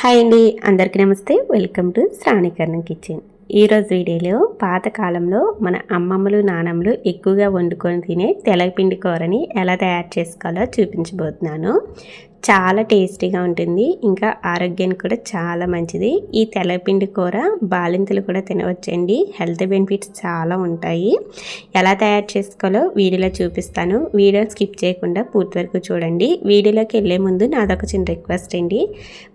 Hi అండి అందరికీ నమస్తే. వెల్కమ్ టు శ్రావణీకరణం కిచెన్. ఈరోజు వీడియోలో పాతకాలంలో మన అమ్మమ్మలు నానమ్మలు ఎక్కువగా వండుకొని తినే తెలగపిండి కూరని ఎలా తయారు చేసుకోవాలో చూపించబోతున్నాను. చాలా టేస్టీగా ఉంటుంది. ఇంకా ఆరోగ్యానికి కూడా చాలా మంచిది. ఈ తెల్లపిండి కూర బాలింతలు కూడా తినవచ్చండి. హెల్త్ బెనిఫిట్స్ చాలా ఉంటాయి. ఎలా తయారు చేసుకోవాలో వీడియోలో చూపిస్తాను. వీడియో స్కిప్ చేయకుండా పూర్తి వరకు చూడండి. వీడియోలోకి వెళ్ళే ముందు నాదొక చిన్న రిక్వెస్ట్ అండి.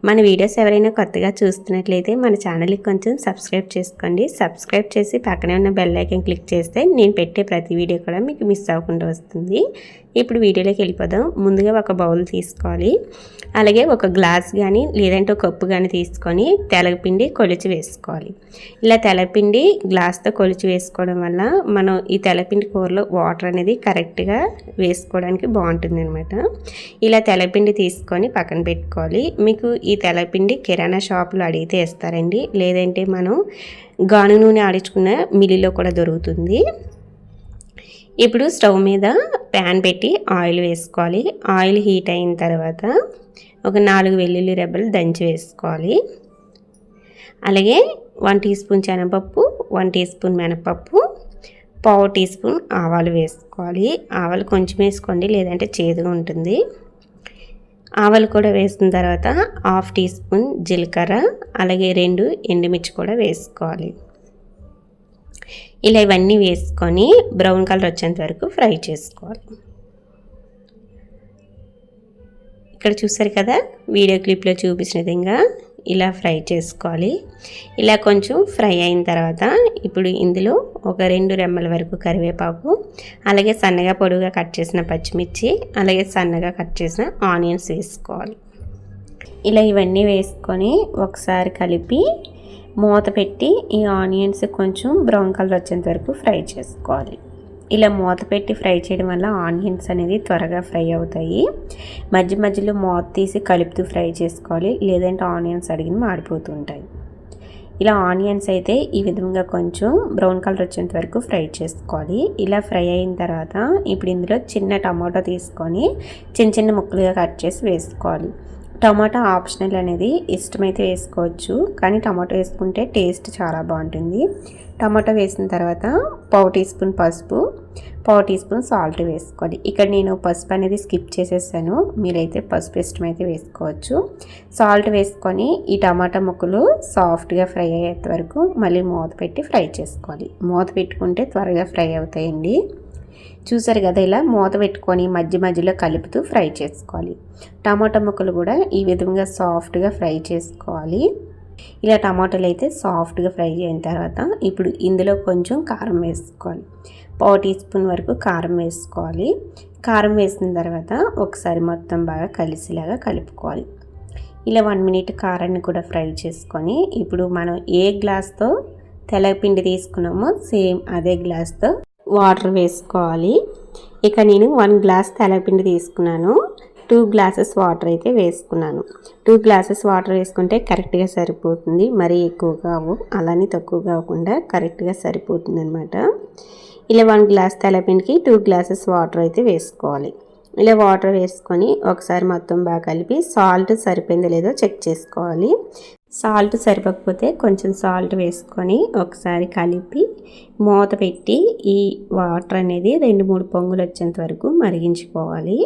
మన వీడియోస్ ఎవరైనా కొత్తగా చూస్తున్నట్లయితే మన ఛానల్కి కొంచెం సబ్స్క్రైబ్ చేసుకోండి. సబ్స్క్రైబ్ చేసి పక్కనే ఉన్న బెల్ ఐకన్ క్లిక్ చేస్తే నేను పెట్టే ప్రతి వీడియో కూడా మీకు మిస్ అవ్వకుండా వస్తుంది. ఇప్పుడు వీడియోలోకి వెళ్ళిపోదాం. ముందుగా ఒక బౌల్ తీసుకోవాలి. అలాగే ఒక గ్లాస్ కానీ లేదంటే ఒక కప్పు కానీ తీసుకొని తెలగపిండి కొలిచి వేసుకోవాలి. ఇలా తెలపిండి గ్లాస్తో కొలిచి వేసుకోవడం వల్ల మనం ఈ తెలపిండి కూరలో వాటర్ అనేది కరెక్ట్గా వేసుకోవడానికి బాగుంటుంది అనమాట ఇలా తెలపిండి తీసుకొని పక్కన పెట్టుకోవాలి. మీకు ఈ తెలపిండి కిరాణా షాపులో అడిగితే ఇస్తారండి. లేదంటే మనం గాను నూనె ఆడించుకున్న మిల్లిలో కూడా దొరుకుతుంది. ఇప్పుడు స్టవ్ మీద ప్యాన్ పెట్టి ఆయిల్ వేసుకోవాలి. ఆయిల్ హీట్ అయిన తర్వాత ఒక నాలుగు వెల్లుల్లి రెబ్బలు దంచి వేసుకోవాలి. అలాగే వన్ టీ స్పూన్ శనగపప్పు వన్ టీ స్పూన్ మినపప్పు పావు టీ స్పూన్ ఆవాలు వేసుకోవాలి. ఆవాలు కొంచెం వేసుకోండి లేదంటే చేదుగా ఉంటుంది. ఆవాలు కూడా వేసిన తర్వాత హాఫ్ టీ స్పూన్ జీలకర్ర అలాగే రెండు ఎండుమిర్చి కూడా వేసుకోవాలి. ఇలా ఇవన్నీ వేసుకొని బ్రౌన్ కలర్ వచ్చేంత వరకు ఫ్రై చేసుకోవాలి. ఇక్కడ చూసారు కదా వీడియో క్లిప్లో చూపించిన విధంగా ఇలా ఫ్రై చేసుకోవాలి. ఇలా కొంచెం ఫ్రై అయిన తర్వాత ఇప్పుడు ఇందులో ఒక రెండు రెమ్మల వరకు కరివేపాకు అలాగే సన్నగా పొడుగా కట్ చేసిన పచ్చిమిర్చి అలాగే సన్నగా కట్ చేసిన ఆనియన్స్ వేసుకోవాలి. ఇలా ఇవన్నీ వేసుకొని ఒకసారి కలిపి మూత పెట్టి ఈ ఆనియన్స్ కొంచెం బ్రౌన్ కలర్ వచ్చేంత వరకు ఫ్రై చేసుకోవాలి. ఇలా మూత పెట్టి ఫ్రై చేయడం వల్ల ఆనియన్స్ అనేది త్వరగా ఫ్రై అవుతాయి. మధ్య మధ్యలో మూత తీసి కలుపుతూ ఫ్రై చేసుకోవాలి. లేదంటే ఆనియన్స్ అడిగిన మాడిపోతుంటాయి ఇలా ఆనియన్స్ అయితే ఈ విధంగా కొంచెం బ్రౌన్ కలర్ వచ్చేంత వరకు ఫ్రై చేసుకోవాలి. ఇలా ఫ్రై అయిన తర్వాత ఇప్పుడు ఇందులో చిన్న టమాటో తీసుకొని చిన్న చిన్న ముక్కలుగా కట్ చేసి వేసుకోవాలి. టమాటా ఆప్షనల్ అనేది ఇష్టమైతే వేసుకోవచ్చు కానీ టమాటో వేసుకుంటే టేస్ట్ చాలా బాగుంటుంది. టమాటా వేసిన తర్వాత పావు టీ స్పూన్ పసుపు పావు టీ స్పూన్ సాల్ట్ వేసుకోవాలి ఇక్కడ నేను పసుపు అనేది స్కిప్ చేసేసాను. మీరైతే పసుపు ఇష్టమైతే వేసుకోవచ్చు. సాల్ట్ వేసుకొని ఈ టమాటా ముక్కలు సాఫ్ట్గా ఫ్రై అయ్యేంత వరకు మళ్ళీ మూత పెట్టి ఫ్రై చేసుకోవాలి. మూత పెట్టుకుంటే త్వరగా ఫ్రై అవుతాయండి. చూసారు కదా ఇలా మూత పెట్టుకొని మధ్య మధ్యలో కలుపుతూ ఫ్రై చేసుకోవాలి. టమాటా ముక్కలు కూడా ఈ విధంగా సాఫ్ట్గా ఫ్రై చేసుకోవాలి. ఇలా టమాటాలు అయితే సాఫ్ట్గా ఫ్రై అయిన తర్వాత ఇప్పుడు ఇందులో కొంచెం కారం వేసుకోవాలి. పావు టీ స్పూన్ వరకు కారం వేసుకోవాలి. కారం వేసిన తర్వాత ఒకసారి మొత్తం బాగా కలిసిలాగా కలుపుకోవాలి. ఇలా వన్ మినిట్ కారాన్ని కూడా ఫ్రై చేసుకొని ఇప్పుడు మనం ఏ గ్లాస్తో తెల్లపిండి తీసుకున్నామో సేమ్ అదే గ్లాస్తో వాటర్ వేసుకోవాలి. ఇక నేను వన్ గ్లాస్ తెల్లపిండి తీసుకున్నాను. టూ గ్లాసెస్ వాటర్ అయితే వేసుకున్నాను. టూ గ్లాసెస్ వాటర్ వేసుకుంటే కరెక్ట్గా సరిపోతుంది. మరీ ఎక్కువగా అలానే తక్కువ కాకుండా కరెక్ట్గా సరిపోతుంది అనమాట ఇలా వన్ గ్లాస్ తెల్లపిండికి టూ గ్లాసెస్ వాటర్ అయితే వేసుకోవాలి. ఇలా వాటర్ వేసుకొని ఒకసారి మొత్తం బాగా కలిపి సాల్ట్ సరిపోయిందో లేదో చెక్ చేసుకోవాలి. సాల్ట్ సరిపోకపోతే కొంచెం సాల్ట్ వేసుకొని ఒకసారి కలిపి మూత పెట్టి ఈ వాటర్ అనేది రెండు మూడు పొంగులు వచ్చేంత వరకు మరిగించుకోవాలి.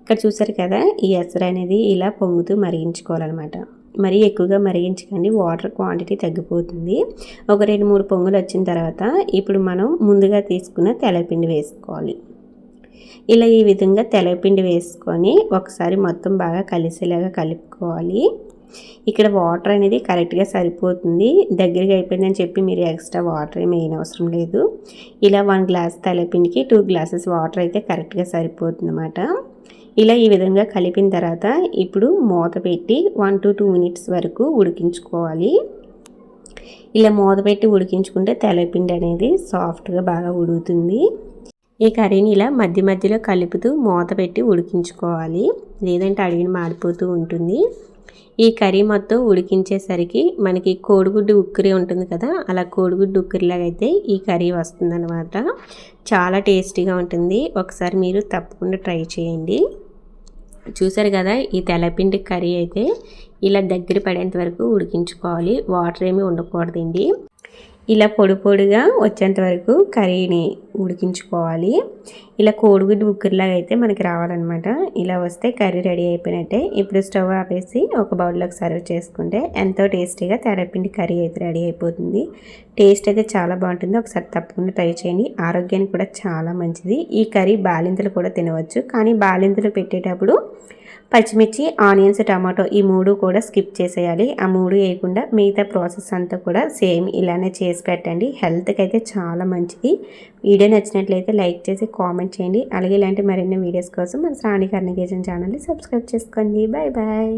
ఇక్కడ చూసారు కదా ఈ ఎసరు అనేది ఇలా పొంగుతూ మరిగించుకోవాలన్నమాట. మరీ ఎక్కువగా మరిగించకండి వాటర్ క్వాంటిటీ తగ్గిపోతుంది. ఒక రెండు మూడు పొంగులు వచ్చిన తర్వాత ఇప్పుడు మనం ముందుగా తీసుకున్న తెల్లపిండి వేసుకోవాలి. ఇలా ఈ విధంగా తెల్లపిండి వేసుకొని ఒకసారి మొత్తం బాగా కలిసేలాగా కలుపుకోవాలి. ఇక్కడ వాటర్ అనేది కరెక్ట్గా సరిపోతుంది. దగ్గరికి అయిపోయిందని చెప్పి మీరు ఎక్స్ట్రా వాటర్ ఏమి అవసరం లేదు. ఇలా వన్ గ్లాస్ తలపిండికి టూ గ్లాసెస్ వాటర్ అయితే కరెక్ట్గా సరిపోతుంది అన్నమాట ఇలా ఈ విధంగా కలిపిన తర్వాత ఇప్పుడు మూత పెట్టి వన్ టు టూ మినిట్స్ వరకు ఉడికించుకోవాలి. ఇలా మూత పెట్టి ఉడికించుకుంటే తెల్లపిండి అనేది సాఫ్ట్గా బాగా ఉడుకుతుంది. ఈ కర్రీని ఇలా మధ్య మధ్యలో కలుపుతూ మూత పెట్టి ఉడికించుకోవాలి. లేదంటే అడిగిన మాడిపోతూ ఉంటుంది. ఈ కర్రీ మొత్తం ఉడికించేసరికి మనకి కోడిగుడ్డు ఉక్కిరి ఉంటుంది కదా అలా కోడిగుడ్డు ఉక్కిరిలాగా అయితే ఈ కర్రీ వస్తుందన్నమాట. చాలా టేస్టీగా ఉంటుంది. ఒకసారి మీరు తప్పకుండా ట్రై చేయండి. చూసారు కదా ఈ తెల్లపిండి కర్రీ అయితే ఇలా దగ్గర పడేంత వరకు ఉడికించుకోవాలి. వాటర్ ఏమీ ఉండకూడదండి. ఇలా పొడి పొడిగా వచ్చేంత వరకు కర్రీని ఉడికించుకోవాలి. ఇలా కోడిగుడ్డు ఉక్కర్లాగా అయితే మనకి రావాలన్నమాట. ఇలా వస్తే కర్రీ రెడీ అయిపోయినట్టే. ఇప్పుడు స్టవ్ ఆపేసి ఒక బౌల్లోకి సర్వ్ చేసుకుంటే ఎంతో టేస్టీగా తెరపిండి కర్రీ అయితే రెడీ అయిపోతుంది. టేస్ట్ అయితే చాలా బాగుంటుంది. ఒకసారి తప్పకుండా ట్రై చేయండి. ఆరోగ్యానికి కూడా చాలా మంచిది. ఈ కర్రీ బాలింతలు కూడా తినవచ్చు. కానీ బాలింతలు పెట్టేటప్పుడు పచ్చిమిర్చి ఆనియన్స్ టమాటో ఈ మూడు కూడా స్కిప్ చేసేయాలి. ఆ మూడు వేయకుండా మిగతా ప్రాసెస్ అంతా కూడా సేమ్ ఇలానే చేసి పెట్టండి. హెల్త్కి అయితే చాలా మంచిది. వీడియో నచ్చినట్లయితే లైక్ చేసి కామెంట్ చేయండి. అలాగే ఇలాంటి మరిన్ని వీడియోస్ కోసం మన శ్రావణి కర్ణికేజన్ ఛానల్ని సబ్స్క్రైబ్ చేసుకోండి. Bye bye